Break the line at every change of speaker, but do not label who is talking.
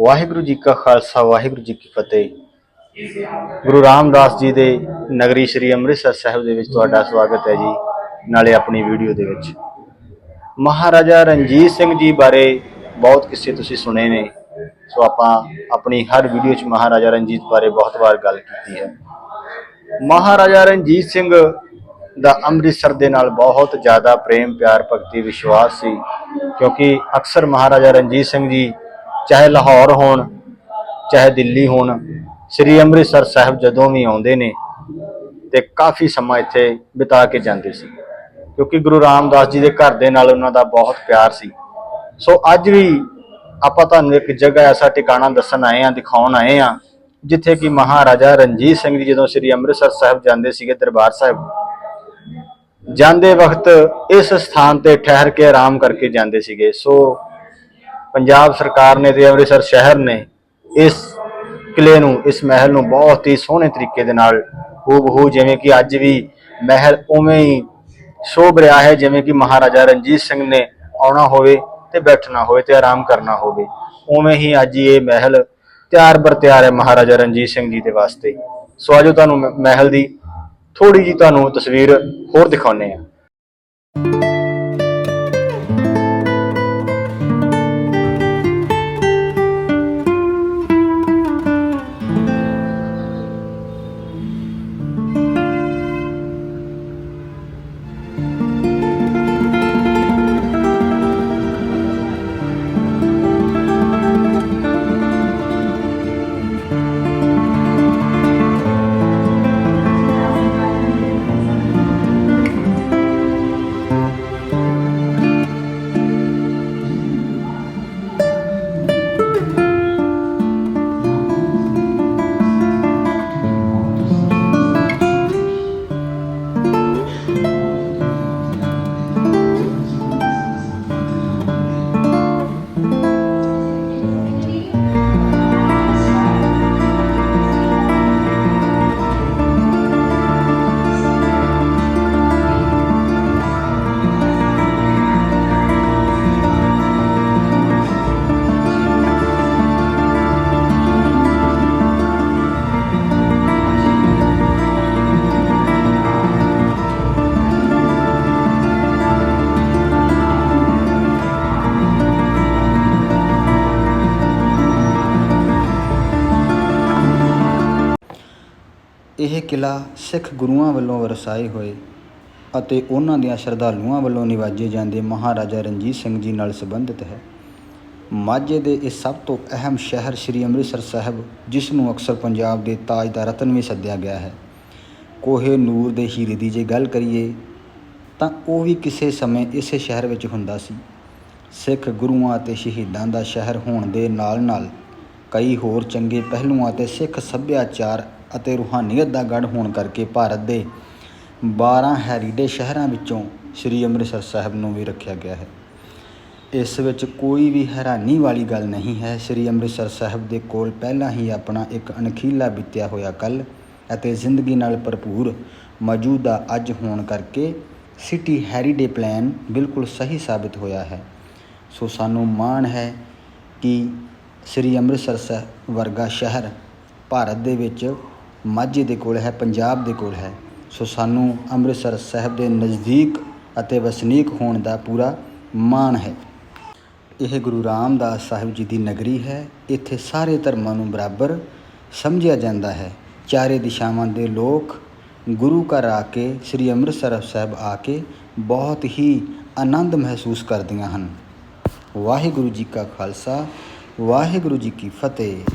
ਵਾਹਿਗੁਰੂ ਜੀ ਕਾ ਖਾਲਸਾ ਵਾਹਿਗੁਰੂ ਜੀ ਕੀ ਫਤਿਹ ਗੁਰੂ ਰਾਮਦਾਸ ਜੀ ਦੇ ਨਗਰੀ ਸ੍ਰੀ ਅੰਮ੍ਰਿਤਸਰ ਸਾਹਿਬ ਦੇ ਵਿੱਚ ਤੁਹਾਡਾ ਸਵਾਗਤ ਹੈ ਜੀ, ਨਾਲੇ ਆਪਣੀ ਵੀਡੀਓ ਦੇ ਵਿੱਚ। ਮਹਾਰਾਜਾ ਰਣਜੀਤ ਸਿੰਘ ਜੀ ਬਾਰੇ ਬਹੁਤ ਕਿੱਸੇ ਤੁਸੀਂ ਸੁਣੇ ਨੇ। ਸੋ ਆਪਾਂ ਆਪਣੀ ਹਰ ਵੀਡੀਓ 'ਚ ਮਹਾਰਾਜਾ ਰਣਜੀਤ ਬਾਰੇ ਬਹੁਤ ਵਾਰ ਗੱਲ ਕੀਤੀ ਹੈ। ਮਹਾਰਾਜਾ ਰਣਜੀਤ ਸਿੰਘ ਦਾ ਅੰਮ੍ਰਿਤਸਰ ਦੇ ਨਾਲ ਬਹੁਤ ਜ਼ਿਆਦਾ ਪ੍ਰੇਮ, ਪਿਆਰ, ਭਗਤੀ, ਵਿਸ਼ਵਾਸ ਸੀ। ਕਿਉਂਕਿ ਅਕਸਰ ਮਹਾਰਾਜਾ ਰਣਜੀਤ ਸਿੰਘ ਜੀ ਚਾਹੇ ਲਾਹੌਰ ਹੋਣ, ਚਾਹੇ ਦਿੱਲੀ ਹੋਣ ਸ੍ਰੀ ਅੰਮ੍ਰਿਤਸਰ ਸਾਹਿਬ ਜਦੋਂ ਵੀ ਆਉਂਦੇ ਨੇ ਤੇ ਕਾਫੀ ਸਮਾਂ ਇੱਥੇ ਬਿਤਾ ਕੇ ਜਾਂਦੇ ਸੀ। ਕਿਉਂਕਿ ਗੁਰੂ ਰਾਮਦਾਸ ਜੀ ਦੇ ਘਰ ਦੇ ਨਾਲ ਉਹਨਾਂ ਦਾ ਬਹੁਤ ਪਿਆਰ ਸੀ। ਸੋ ਅੱਜ ਵੀ ਆਪਾਂ ਤੁਹਾਨੂੰ ਇੱਕ ਜਗ੍ਹਾ, ਐਸਾ ਟਿਕਾਣਾ ਦੱਸਣ ਆਏ ਆ ਦਿਖਾਉਣ ਆਏ ਆ ਜਿੱਥੇ ਕਿ ਮਹਾਰਾਜਾ ਰਣਜੀਤ ਸਿੰਘ ਜੀ ਜਦੋਂ ਸ੍ਰੀ ਅੰਮ੍ਰਿਤਸਰ ਸਾਹਿਬ ਜਾਂਦੇ ਸੀਗੇ ਦਰਬਾਰ ਸਾਹਿਬ, ਜਾਂਦੇ ਵਕਤ ਇਸ ਸਥਾਨ ਤੇ ਠਹਿਰ ਕੇ ਆਰਾਮ ਕਰਕੇ ਜਾਂਦੇ ਸੀਗੇ। ਸੋ ਪੰਜਾਬ ਸਰਕਾਰ ਨੇ ਤੇ ਅੰਮ੍ਰਿਤਸਰ ਸ਼ਹਿਰ ਨੇ ਇਸ ਕਿਲੇ ਨੂੰ, ਇਸ ਮਹਿਲ ਨੂੰ ਬਹੁਤ ਹੀ ਸੋਹਣੇ ਤਰੀਕੇ ਦੇ ਨਾਲ ਹੂਬਹੂ, ਜਿਵੇਂ ਕਿ ਅੱਜ ਵੀ ਮਹਿਲ ਉਵੇਂ ਹੀ ਸ਼ੋਭ ਰਿਹਾ ਹੈ, ਜਿਵੇਂ ਕਿ ਮਹਾਰਾਜਾ ਰਣਜੀਤ ਸਿੰਘ ਨੇ ਆਉਣਾ ਹੋਵੇ ਤੇ ਬੈਠਣਾ ਹੋਵੇ ਤੇ ਆਰਾਮ ਕਰਨਾ ਹੋਵੇ। ਉਵੇਂ ਹੀ ਅੱਜ ਇਹ ਮਹਿਲ ਤਿਆਰ ਬਰ ਤਿਆਰ ਹੈ ਮਹਾਰਾਜਾ ਰਣਜੀਤ ਸਿੰਘ ਜੀ ਦੇ ਵਾਸਤੇ। ਸੋ ਆਜੋ ਤੁਹਾਨੂੰ ਮਹਿਲ ਦੀ ਥੋੜੀ ਜੀ ਤੁਹਾਨੂੰ ਤਸਵੀਰ ਹੋਰ ਦਿਖਾਉਨੇ ਆ
ਇਹ ਕਿਲ੍ਹਾ ਸਿੱਖ ਗੁਰੂਆਂ ਵੱਲੋਂ ਵਰਸਾਏ ਹੋਏ ਅਤੇ ਉਹਨਾਂ ਦੀਆਂ ਸ਼ਰਧਾਲੂਆਂ ਵੱਲੋਂ ਨਿਵਾਜੇ ਜਾਂਦੇ ਮਹਾਰਾਜਾ ਰਣਜੀਤ ਸਿੰਘ ਜੀ ਨਾਲ ਸੰਬੰਧਿਤ ਹੈ। ਮਾਝੇ ਦੇ ਇਹ ਸਭ ਤੋਂ ਅਹਿਮ ਸ਼ਹਿਰ ਸ੍ਰੀ ਅੰਮ੍ਰਿਤਸਰ ਸਾਹਿਬ, ਜਿਸ ਨੂੰ ਅਕਸਰ ਪੰਜਾਬ ਦੇ ਤਾਜ ਦਾ ਰਤਨ ਵੀ ਸੱਦਿਆ ਗਿਆ ਹੈ। ਕੋਹੇ ਨੂਰ ਦੇ ਹੀਰੇ ਦੀ ਜੇ ਗੱਲ ਕਰੀਏ, ਤਾਂ ਉਹ ਵੀ ਕਿਸੇ ਸਮੇਂ ਇਸੇ ਸ਼ਹਿਰ ਵਿੱਚ ਹੁੰਦਾ ਸੀ। ਸਿੱਖ ਗੁਰੂਆਂ ਅਤੇ ਸ਼ਹੀਦਾਂ ਦਾ ਸ਼ਹਿਰ ਹੋਣ ਦੇ ਨਾਲ-ਨਾਲ ਕਈ ਹੋਰ ਚੰਗੇ ਪਹਿਲੂਆਂ ਅਤੇ ਸਿੱਖ ਸੱਭਿਆਚਾਰ ਅਤੇ ਰੂਹਾਨੀਅਤ ਦਾ ਗੜ ਹੋਣ ਕਰਕੇ ਭਾਰਤ ਦੇ 12 ਹੈਰੀਡੇ ਸ਼ਹਿਰਾਂ ਵਿੱਚੋਂ ਸ੍ਰੀ ਅੰਮ੍ਰਿਤਸਰ ਸਾਹਿਬ ਨੂੰ ਵੀ ਰੱਖਿਆ ਗਿਆ ਹੈ। ਇਸ ਵਿੱਚ ਕੋਈ ਵੀ ਹੈਰਾਨੀ ਵਾਲੀ ਗੱਲ ਨਹੀਂ ਹੈ, ਸ੍ਰੀ ਅੰਮ੍ਰਿਤਸਰ ਸਾਹਿਬ ਦੇ ਕੋਲ ਪਹਿਲਾਂ ਹੀ ਆਪਣਾ ਇੱਕ ਅਣਖੀਲਾ ਬੀਤਿਆ ਹੋਇਆ ਕੱਲ ਅਤੇ ਜ਼ਿੰਦਗੀ ਨਾਲ ਭਰਪੂਰ ਮੌਜੂਦਾ ਅੱਜ ਹੋਣ ਕਰਕੇ ਸਿਟੀ ਹੈਰੀਡੇ ਪਲਾਨ ਬਿਲਕੁਲ ਸਹੀ ਸਾਬਿਤ ਹੋਇਆ ਹੈ। ਸੋ ਸਾਨੂੰ ਮਾਣ ਹੈ ਕਿ ਸ੍ਰੀ ਅੰਮ੍ਰਿਤਸਰ ਸਾਹਿਬ ਵਰਗਾ ਸ਼ਹਿਰ ਭਾਰਤ ਦੇ ਵਿੱਚ ਮਾਝੇ ਦੇ ਕੋਲ ਹੈ, ਪੰਜਾਬ ਦੇ ਕੋਲ ਹੈ। ਸੋ ਸਾਨੂੰ ਅੰਮ੍ਰਿਤਸਰ ਸਾਹਿਬ ਦੇ ਨਜ਼ਦੀਕ ਅਤੇ ਵਸਨੀਕ ਹੋਣ ਦਾ ਪੂਰਾ ਮਾਣ ਹੈ। ਇਹ ਗੁਰੂ ਰਾਮਦਾਸ ਸਾਹਿਬ ਜੀ ਦੀ ਨਗਰੀ ਹੈ। ਇੱਥੇ ਸਾਰੇ ਧਰਮਾਂ ਨੂੰ ਬਰਾਬਰ ਸਮਝਿਆ ਜਾਂਦਾ ਹੈ। ਚਾਰੇ ਦਿਸ਼ਾਵਾਂ ਦੇ ਲੋਕ ਗੁਰੂ ਘਰ ਆ ਕੇ, ਸ੍ਰੀ ਅੰਮ੍ਰਿਤਸਰ ਸਾਹਿਬ ਆ ਕੇ ਬਹੁਤ ਹੀ ਆਨੰਦ ਮਹਿਸੂਸ ਕਰਦੀਆਂ ਹਨ। ਵਾਹਿਗੁਰੂ ਜੀ ਕਾ ਖਾਲਸਾ, ਵਾਹਿਗੁਰੂ ਜੀ ਕੀ ਫਤਿਹ।